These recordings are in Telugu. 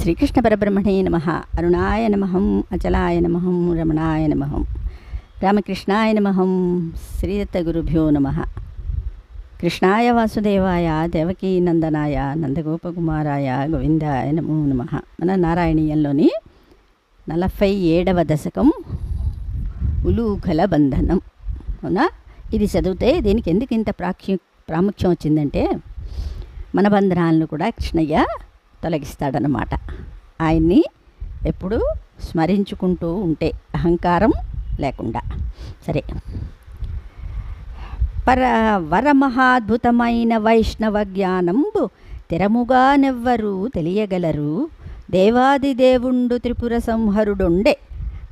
శ్రీకృష్ణ పరబ్రహ్మణే నమ. అరుణాయ నమహం అచలాయ నమహం రమణాయ నమహం రామకృష్ణాయ నమహం శ్రీదత్త గురుభ్యో నమ. కృష్ణాయ వాసుదేవాయ దేవకీ నందనాయ నందగోపకుమారాయ గోవిందాయ నమో నమ. మన నారాయణీయంలోని నలభై ఏడవ దశకం ఉలూఖల బంధనం. అవునా? ఇది చదివితే దీనికి ఎందుకు ఇంత ప్రాఖ్య ప్రాముఖ్యం వచ్చిందంటే మన బంధనాలను కూడా కృష్ణయ్య తొలగిస్తాడనమాట. ఆయన్ని ఎప్పుడు స్మరించుకుంటూ ఉంటే అహంకారం లేకుండా. సరే. పర వరమహాద్భుతమైన వైష్ణవ జ్ఞానంబు తెరముగా నెవ్వరు తెలియగలరు. దేవాది దేవుండు త్రిపుర సంహరుడుండే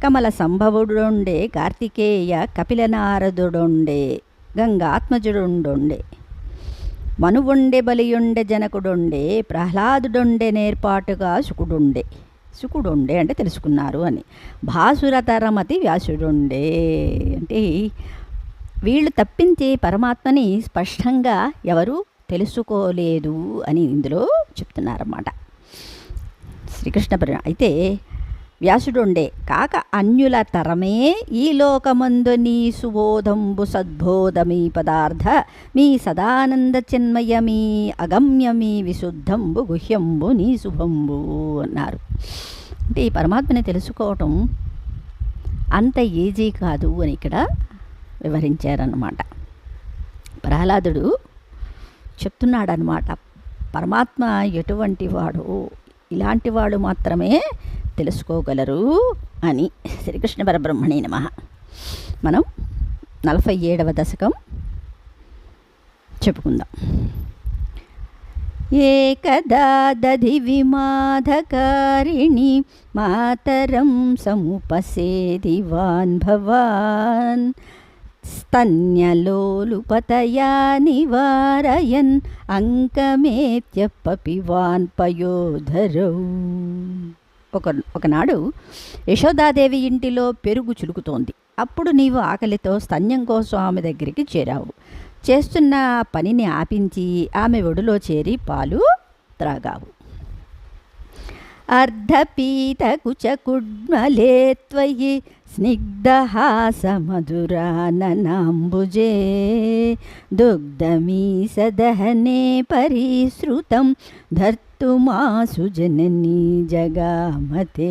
కమల సంభవుడుండే కార్తికేయ కపిలనారదుడుండే గంగాత్మజుడుండే. మనువుండె బలియుండె జనకుడుండే ప్రహ్లాదుడుండె నేర్పాటుగా శుకుడుండే శుకుడుండే అంటే తెలుసుకున్నారు అని. భాసురతరమతి వ్యాసుడుండే అంటే వీళ్ళు తప్పించి పరమాత్మని స్పష్టంగా ఎవరు తెలుసుకోలేదు అని ఇందులో చెప్తున్నారన్నమాట. శ్రీకృష్ణ అయితే వ్యాసుడుండే. కాక అన్యుల తరమే ఈ లోకమందు నీ సుబోధంబు సద్బోధమీ పదార్థ మీ సదానంద చిన్మయ మీ అగమ్య మీ విశుద్ధంబు గుహ్యంబు నీ శుభంబు అన్నారు. అంటే ఈ పరమాత్మని తెలుసుకోవటం అంత ఈజీ కాదు అని ఇక్కడ వివరించారన్నమాట. ప్రహ్లాదుడు చెప్తున్నాడనమాట పరమాత్మ ఎటువంటి వాడు ఇలాంటి వాడు మాత్రమే తెలుసుకోగలరు అని శ్రీకృష్ణ పరబ్రహ్మణి నమ. మనం నలభై ఏడవ దశకం చెప్పుకుందాం. ఏకదా దధి విమాధకారిణి మాతరం సముపసేది వాన్ భవాన్. స్తన్యలోలుపతయా నివారయన్ అంకమేత్యప్పపివాన్ పయోధరౌ. ఒక ఒకనాడు యశోదాదేవి ఇంటిలో పెరుగు చులుకుతోంది. అప్పుడు నీవు ఆకలితో స్తన్యం కోసం ఆమె దగ్గరికి చేరావు. చేస్తున్న పనిని ఆపించి ఆమె ఒడిలో చేరి పాలు త్రాగావు. అర్ధపీతకుచకుడ్మలే త్వయి స్నిగ్ధహాసమధురానంబుజే దుగ్ధమీ సదహనే పరిశ్రుతం ధర్తుమాసు జననీ జగామతే.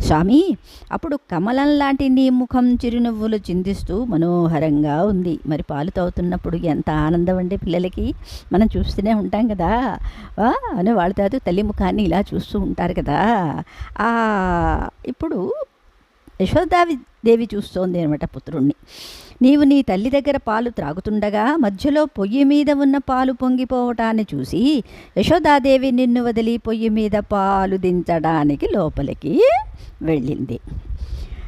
స్వామి అప్పుడు కమలం లాంటి నీ ముఖం చిరునవ్వులు చిందిస్తూ మనోహరంగా ఉంది. మరి పాలు తాగుతున్నప్పుడు ఎంత ఆనందం అండి పిల్లలకి? మనం చూస్తూనే ఉంటాం కదా. అని వాళ్ళ తాత తల్లి ముఖాన్ని ఇలా చూస్తూ ఉంటారు కదా. ఇప్పుడు యశోదావి దేవి చూస్తోంది అనమాట పుత్రుణ్ణి. నీవు నీ తల్లి దగ్గర పాలు త్రాగుతుండగా మధ్యలో పొయ్యి మీద ఉన్న పాలు పొంగిపోవటాన్ని చూసి యశోదాదేవి నిన్ను వదిలి పొయ్యి మీద పాలు దించడానికి లోపలికి వెళ్ళింది.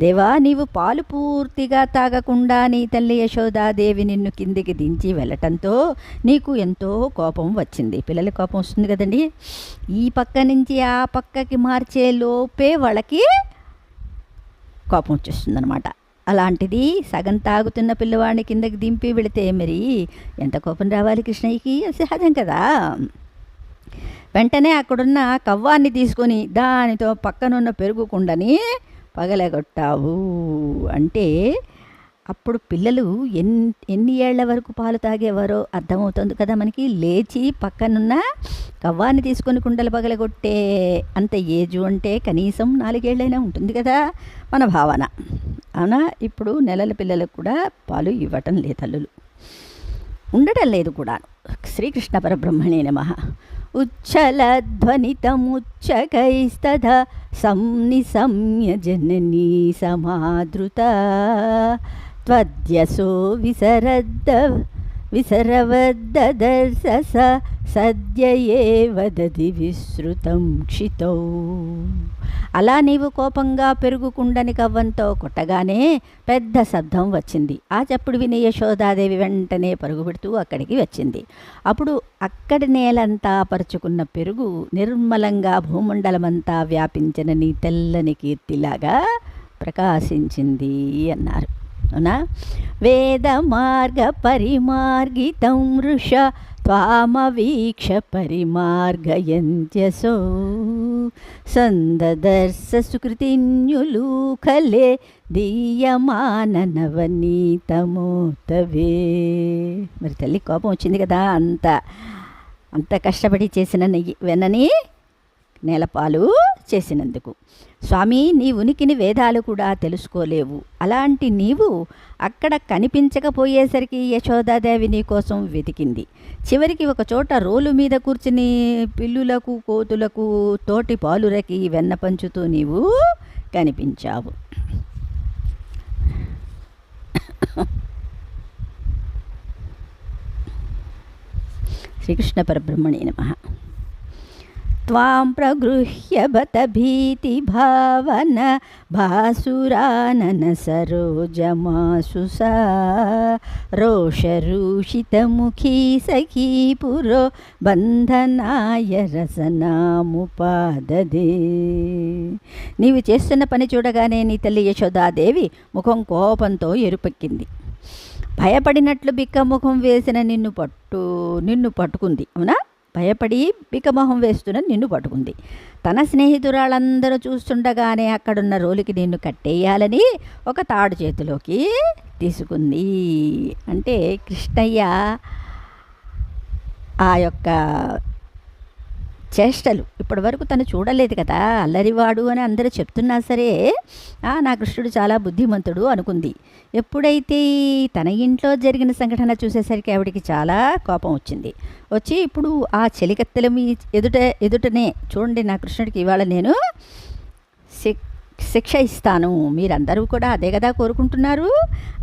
దేవా నీవు పాలు పూర్తిగా తాగకుండా నీ తల్లి యశోదాదేవి నిన్ను కిందికి దించి వెళ్ళటంతో నీకు ఎంతో కోపం వచ్చింది. పిల్లల కోపం వస్తుంది కదండి. ఈ పక్క నుంచి ఆ పక్కకి మార్చే లోపే వాళ్ళకి కోపం వచ్చేస్తుంది అనమాట అలాంటిది సగం తాగుతున్న పిల్లవాడిని కిందకి దింపి వెళితే మరి ఎంత కోపం రావాలి కృష్ణయ్యకి? సహజం కదా. వెంటనే అక్కడున్న కవ్వాన్ని తీసుకొని దానితో పక్కనున్న పెరుగు కుండని పగలగొట్టావు అంటే అప్పుడు పిల్లలు ఎన్ ఎన్ని ఏళ్ళ వరకు పాలు తాగేవారో అర్థమవుతుంది కదా మనకి. లేచి పక్కనున్న కవ్వాన్ని తీసుకొని కుండలు పగలగొట్టే అంత ఏజు అంటే కనీసం నాలుగేళ్ళైనా ఉంటుంది కదా మన భావన. అవునా? ఇప్పుడు నెలల పిల్లలకు కూడా పాలు ఇవ్వటం లేదు తల్లులు ఉండటం లేదు కూడా శ్రీకృష్ణ పరబ్రహ్మణే నమ. ఉచ్చలధ్వనితముచ్చకైస్తథ సంనిసంయ జననీ సమాదృత త్వద్యసో విసరద్ద విసరవద్దదర్శ స సద్యయే వదది విస్తృతం క్షితౌ. అలా నీవు కోపంగా పెరుగుకుండని కవ్వంతో కొట్టగానే పెద్ద శబ్దం వచ్చింది. ఆ చప్పుడు విని యశోదాదేవి వెంటనే పరుగు పెడుతూ అక్కడికి వచ్చింది. అప్పుడు అక్కడి నేలంతా పరుచుకున్న పెరుగు నిర్మలంగా భూమండలమంతా వ్యాపించిన నీ తెల్లని కీర్తిలాగా ప్రకాశించింది అన్నారు. అవునా? వేద మార్గ పరిమార్గితం వృష త్వామవీక్ష పరిమార్గయంత్యసో. సందదర్శ సుకృతిన్యులూఖలే దీయమాన నవనీతమోతవే. మరి తల్లి కోపం వచ్చింది కదా అంత అంత కష్టపడి చేసిన నెయ్యి వెనని నేలపాలు. చేసినందుకు. స్వామి నీ ఉనికిని వేదాలు కూడా తెలుసుకోలేవు. అలాంటి నీవు అక్కడ కనిపించకపోయేసరికి యశోదాదేవి నీ కోసం వెతికింది. చివరికి ఒక చోట రోలు మీద కూర్చుని పిల్లులకు కోతులకు తోటి పాలురకి వెన్న పంచుతూ నీవు కనిపించావు. శ్రీకృష్ణ పరబ్రహ్మణే నమ. त्वां प्रगृह्य बत भीतिभावन भासुरानन सरोजमासु सा रोषरूषितमुखी सखी पुरो బంధనాయ రసనాముపాదదే నీవు చేస్తున్న పని చూడగానే నీ తల్లి యశోదాదేవి ముఖం కోపంతో ఎరుపెక్కింది భయపడినట్లు బిక్కముఖం వేసిన నిన్ను పట్టు నిన్ను పట్టుకుంది అవునా భయపడి బికమొహం వేస్తున్న నిన్ను పట్టుకుంది. తన స్నేహితురాళ్ళందరూ చూస్తుండగానే అక్కడున్న రోలికి నిన్ను కట్టేయాలని ఒక తాడు చేతిలోకి తీసుకుంది. అంటే కృష్ణయ్య ఆ యొక్క చేష్టలు. ఇప్పటి వరకు తను చూడలేదు కదా. అల్లరివాడు అని అందరూ చెప్తున్నా సరే "ఆ, నా కృష్ణుడు చాలా బుద్ధిమంతుడు అనుకుంది. ఎప్పుడైతే తన ఇంట్లో జరిగిన సంఘటన చూసేసరికి ఆవిడికి చాలా కోపం వచ్చింది. వచ్చి ఇప్పుడు ఆ చెలికత్తెల మీ ఎదుట ఎదుటనే చూడండి నా కృష్ణుడికి ఇవాళ నేను శిక్ష ఇస్తాను. మీరందరూ కూడా అదే కదా కోరుకుంటున్నారు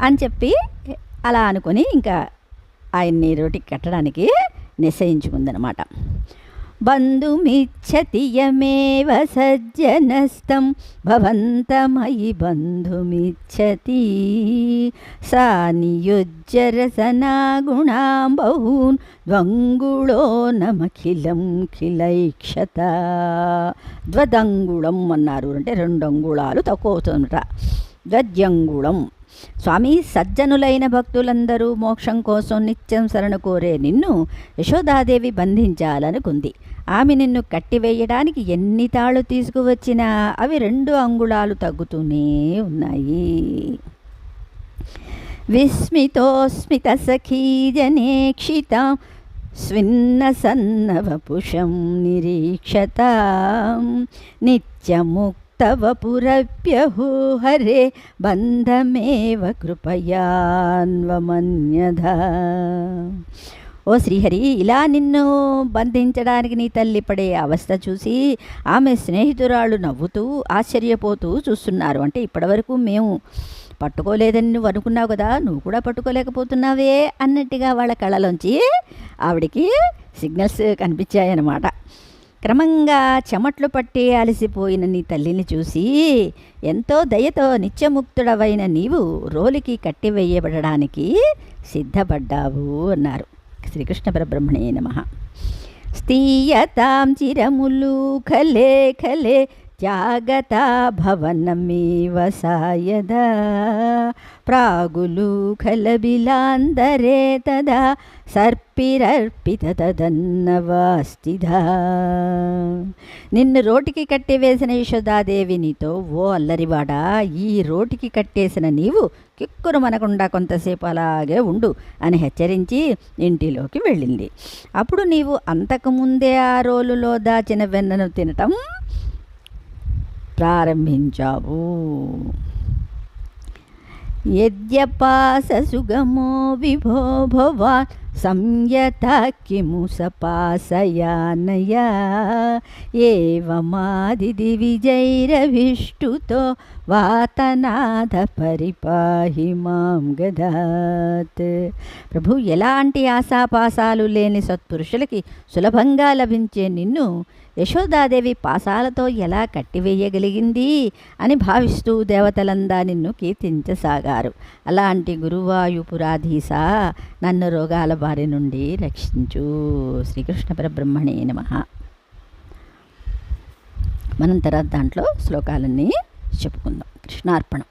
అని చెప్పి అలా అనుకొని ఇంకా ఆయన్ని రోటికి కట్టడానికి నిశ్చయించుకుందనమాట. బంధుమిచ్చతి యమేవ సజ్జనస్తం భవంతమయి బంధుమిచ్చతి సా నియుజ్జరసనా గుణాం బహూన్ ద్వంగుళో నమఖిలం ఖిలైక్షత ద్వదంగుళం అన్నారు అంటే రెండు అంగుళాలు తక్కువ అవుతుందట ద్వద్యంగుళం స్వామి సజ్జనులైన భక్తులందరూ మోక్షం కోసం నిత్యం శరణ కోరే నిన్ను యశోదాదేవి బంధించాలనుకుంది. ఆమె నిన్ను కట్టివేయడానికి ఎన్ని తాళ్ళు తీసుకువచ్చినా అవి రెండు అంగుళాలు తగ్గుతూనే ఉన్నాయి. విస్మితోస్మిత సఖీజనేక్షిత స్విన్న సన్నవపుషం నిరీక్షతాం నిత్యముక్తవపురప్యహో హరే బంధమేవ కృపయాన్వమన్యధ ఓ శ్రీహరి ఇలా నిన్ను బంధించడానికి నీ తల్లి పడే అవస్థ చూసి ఆమె స్నేహితురాళ్ళు నవ్వుతూ ఆశ్చర్యపోతూ చూస్తున్నారు. అంటే ఇప్పటివరకు మేము పట్టుకోలేదని నువ్వు అనుకున్నావు కదా నువ్వు కూడా పట్టుకోలేకపోతున్నావే అన్నట్టుగా వాళ్ళ కళలోంచి ఆవిడికి సిగ్నల్స్ కనిపించాయన్నమాట. క్రమంగా చెమట్లు పట్టి అలసిపోయిన నీ తల్లిని చూసి ఎంతో దయతో నిత్యముక్తుడవైన నీవు రోలికి కట్టివేయబడడానికి సిద్ధపడ్డావు అన్నారు. శ్రీకృష్ణ పరబ్రహ్మణే నమ. స్థీయతాం చిరములు ఖలే ఖలే త్యాగతా భవనమేవ సాయదా. ప్రాగులు ఖలబిలాందరే తదా సర్పిరర్పిత తదన్నవాస్తిధ నిన్ను రోటికి కట్టివేసిన యశోదాదేవి నీతో ఓ అల్లరివాడా ఈ రోటికి కట్టేసిన నీవు కిక్కురు మనకుండా కొంతసేపు అలాగే ఉండు అని హెచ్చరించి ఇంటిలోకి వెళ్ళింది. అప్పుడు నీవు అంతకుముందే ఆ రోలులో దాచిన వెన్నను తినటం ప్రారంభించావు. యద్యపాస సుగమో విభో భవాన్ సంయత కిము సపాసయానయా ఏవమాదిది విజైరవిష్టుతో వాతనాథ పరిపాహి మాం గదాత్ ప్రభు ఎలాంటి ఆశాపాసాలు లేని సత్పురుషులకి సులభంగా లభించే నిన్ను యశోదాదేవి పాసాలతో ఎలా కట్టివేయగలిగింది అని భావిస్తూ దేవతలందా నిన్ను కీర్తించసాగారు. అలాంటి గురువాయుపురాధీస నన్ను రోగాల వారి నుండి రక్షించు శ్రీకృష్ణ పరబ్రహ్మణే నమ. మనం తర్వాత దాంట్లో శ్లోకాలన్నీ చెప్పుకుందాం. కృష్ణార్పణం.